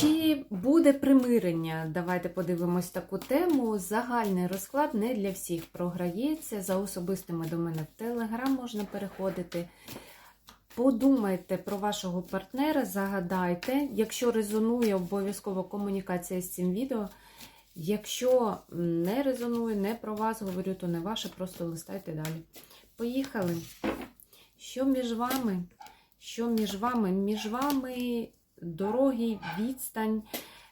Чи буде примирення? Давайте подивимось таку тему. Загальний розклад не для всіх програється. За особистими до мене в Телеграм можна переходити. Подумайте про вашого партнера, загадайте. Якщо резонує, обов'язково комунікація з цим відео. Якщо не резонує, не про вас говорю, то не ваше, просто листайте далі. Поїхали. Що між вами? Що між вами? Між вами дороги, відстань,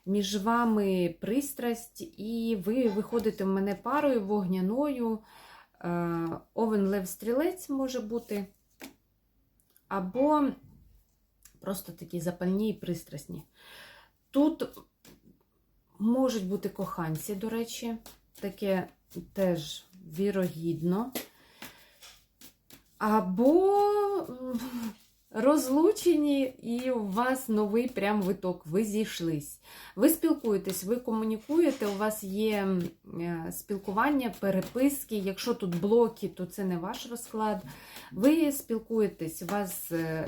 між вами пристрасть, і ви виходите в мене парою вогняною. Е, Овен Лев Стрілець може бути. Або просто такі запальні і пристрасні. Тут можуть бути коханці, до речі, таке теж вірогідно. Або розлучені, і у вас новий прям виток, ви зійшлись. Ви спілкуєтесь, ви комунікуєте, у вас є е, спілкування, переписки. Якщо тут блоки, то це не ваш розклад. Ви спілкуєтесь, у вас е,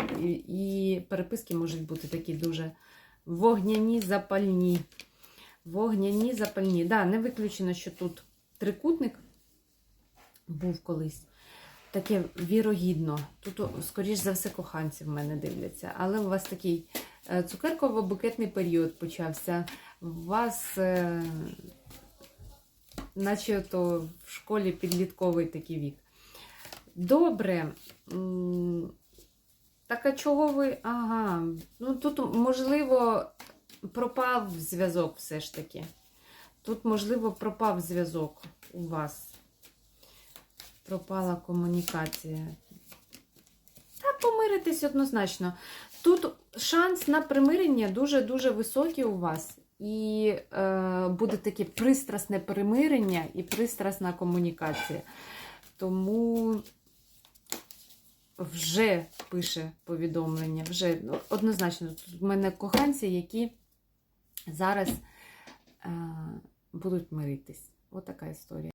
і, переписки можуть бути такі дуже вогняні, запальні. Вогняні, запальні. Да, не виключено, що тут трикутник був колись. Таке вірогідно. Тут, скоріш за все, коханці в мене дивляться. Але у вас такий е, цукерково-букетний період почався. У вас, е, наче то в школі підлітковий такий вік. Добре. Так а чого ви. Ага. Ну тут, можливо, пропав зв'язок все ж таки. Тут, можливо, пропав зв'язок у вас. Пропала комунікація. Та помиритись однозначно. Тут шанс на примирення дуже-дуже високий у вас. І е, буде таке пристрасне примирення і пристрасна комунікація. Тому вже пише повідомлення. Вже ну, однозначно, тут в мене коханці, які зараз е, будуть миритись. Отака історія.